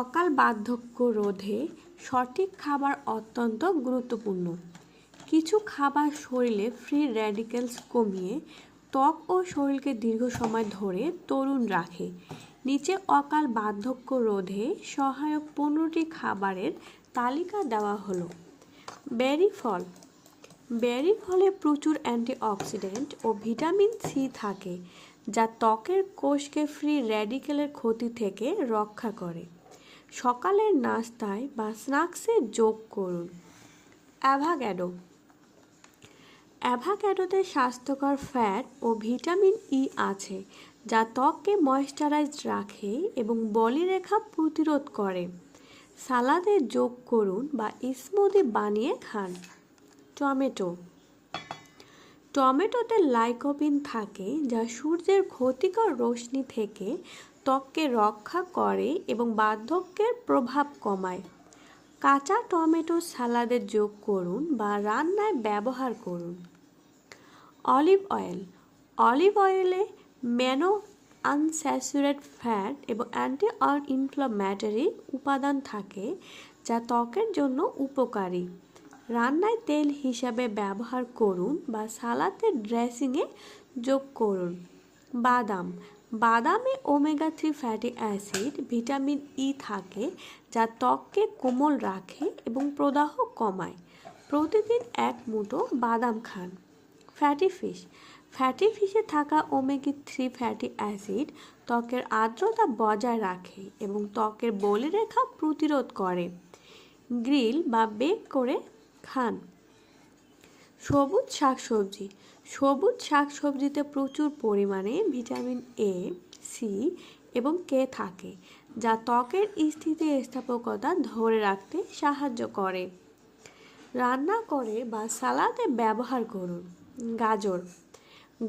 অকাল বার্ধক্য রোধে সঠিক খাবার অত্যন্ত গুরুত্বপূর্ণ। কিছু খাবার শরীরে ফ্রি র্যাডিক্যালস কমিয়ে ত্বক ও শরীরকে দীর্ঘ সময় ধরে তরুণ রাখে। নিচে অকাল বার্ধক্য রোধে সহায়ক পনেরোটি খাবারের তালিকা দেওয়া হলো। বেরি ফল। বেরি ফলে প্রচুর অ্যান্টিঅক্সিডেন্ট ও ভিটামিন সি থাকে, যা ত্বকের কোষকে ফ্রি র্যাডিক্যালের ক্ষতি থেকে রক্ষা করে। সকালের নাস্তায় বা স্ন্যাক্সে যোগ করুন। অ্যাভাগ্যাডো অ্যাভাগ্যাডোতে স্বাস্থ্যকর ফ্যাট ও ভিটামিন ই আছে, যা ত্বককে ময়েশ্চারাইজড রাখে এবং বলিরেখা প্রতিরোধ করে। সালাদে যোগ করুন বা স্মুদি বানিয়ে খান। টমেটো। টমেটোতে লাইকোপিন থাকে, যা সূর্যের ক্ষতিকর রশ্মি থেকে ত্বককে রক্ষা করে এবং বার্ধক্যের প্রভাব কমায়। কাঁচা টমেটো সালাদে যোগ করুন বা রান্নায় ব্যবহার করুন। Olive oil. অলিভ অয়েলে ম্যানো আনস্যাচুরেট ফ্যাট এবং অ্যান্টি ইনফ্লামেটরি উপাদান থাকে যা ত্বকের জন্য উপকারী। রান্নায় তেল হিসাবে ব্যবহার করুন বা সালাদের ড্রেসিংয়ে যোগ করুন। বাদাম। বাদামে omega three fatty acid, vitamin E থাকে, যা ত্বককে কোমল রাখে এবং প্রদাহ কমায়। প্রতিদিন এক মুঠো বাদাম খান। Fatty fish. ফ্যাটি ফিশে থাকা ওমেগা থ্রি ফ্যাটি অ্যাসিড ত্বকের আর্দ্রতা বজায় রাখে এবং ত্বকের বলিরেখা প্রতিরোধ করে। গ্রিল বা বেক করে খান। সবুজ শাকসবজি। সবুজ শাকসবজিতে প্রচুর পরিমাণে ভিটামিন এ সি এবং কে থাকে, যা ত্বকের স্থিতিস্থাপকতা ধরে রাখতে সাহায্য করে। রান্না করে বা সালাদে ব্যবহার করুন। গাজর।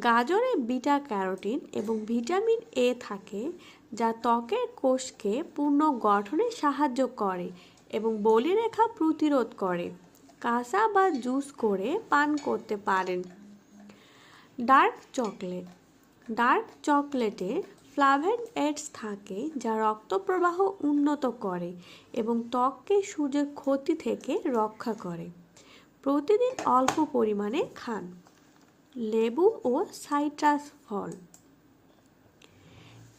গাজরে বিটা ক্যারোটিন এবং ভিটামিন এ থাকে, যা ত্বকের কোষকে পূর্ণ গঠনে সাহায্য করে এবং বলিরেখা প্রতিরোধ করে। কাঁচা বা জুস করে পান করতে পারেন। Dark chocolate. ডার্ক চকলেটে ফ্লাভেন এডস থাকে যা রক্ত প্রবাহ উন্নত করে এবং ত্বককে সূর্যের ক্ষতি থেকে রক্ষা করে। প্রতিদিন অল্প পরিমাণে খান। লেবু ও সাইট্রাস ফল।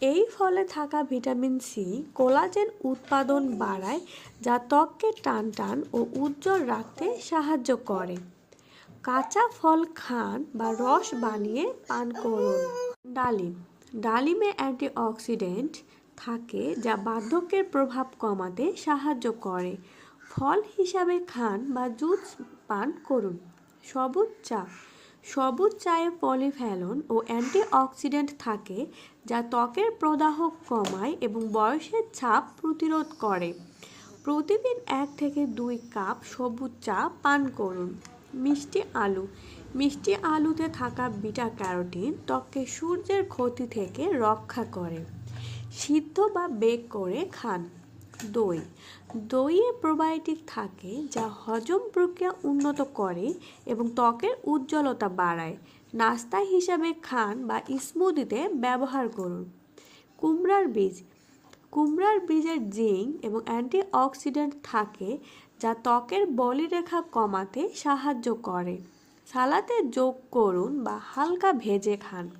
এই ফলে থাকা ভিটামিন সি কোলাজেন উৎপাদন বাড়ায়, যা ত্বককে টান টান ও উজ্জ্বল রাখতে সাহায্য করে। কাঁচা ফল খান বা রস বানিয়ে পান করুন। ডালিম। ডালিমে অ্যান্টিঅক্সিডেন্ট থাকে, যা বার্ধক্যের প্রভাব কমাতে সাহায্য করে। ফল হিসাবে খান বা জুস পান করুন। সবুজ চা। সবুজ চায়ে পলিফ্যালন ও অ্যান্টিঅক্সিডেন্ট থাকে, যা ত্বকের প্রদাহ কমায় এবং বয়সের ছাপ প্রতিরোধ করে। প্রতিদিন এক থেকে দুই কাপ সবুজ চা পান করুন। মিষ্টি আলু। মিষ্টি আলুতে থাকা বিটা ক্যারোটিন ত্বককে সূর্যের ক্ষতি থেকে রক্ষা করে। সিদ্ধ বা বেক করে খান। দই। দইয়ে প্রোবায়োটিক থাকে যা হজম প্রক্রিয়া উন্নত করে এবং ত্বকের উজ্জ্বলতা বাড়ায়। নাস্তা হিসাবে খান বা স্মুদিতে ব্যবহার করুন। কুমড়ার বীজ। কুমড়ার বীজের জিঙ্ক এবং অ্যান্টিঅক্সিডেন্ট থাকে যা ত্বকের বলিরেখা কমাতে সাহায্য করে। সালাতে যোগ করুন বা হালকা ভেজে খান।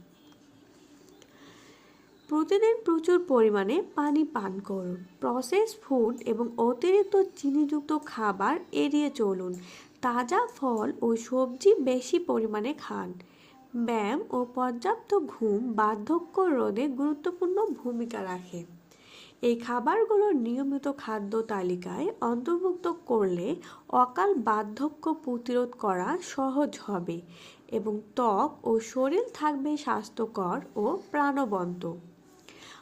প্রতিদিন প্রচুর পরিমাণে পানি পান করুন। প্রসেস ফুড এবং অতিরিক্ত চিনিযুক্ত খাবার এড়িয়ে চলুন। তাজা ফল ও সবজি বেশি পরিমাণে খান। ব্যায়াম ও পর্যাপ্ত ঘুম বার্ধক্য রোধে গুরুত্বপূর্ণ ভূমিকা রাখে। এই খাবারগুলো নিয়মিত খাদ্য তালিকায় অন্তর্ভুক্ত করলে অকাল বার্ধক্য প্রতিরোধ করা সহজ হবে এবং ত্বক ও শরীর থাকবে স্বাস্থ্যকর ও প্রাণবন্ত।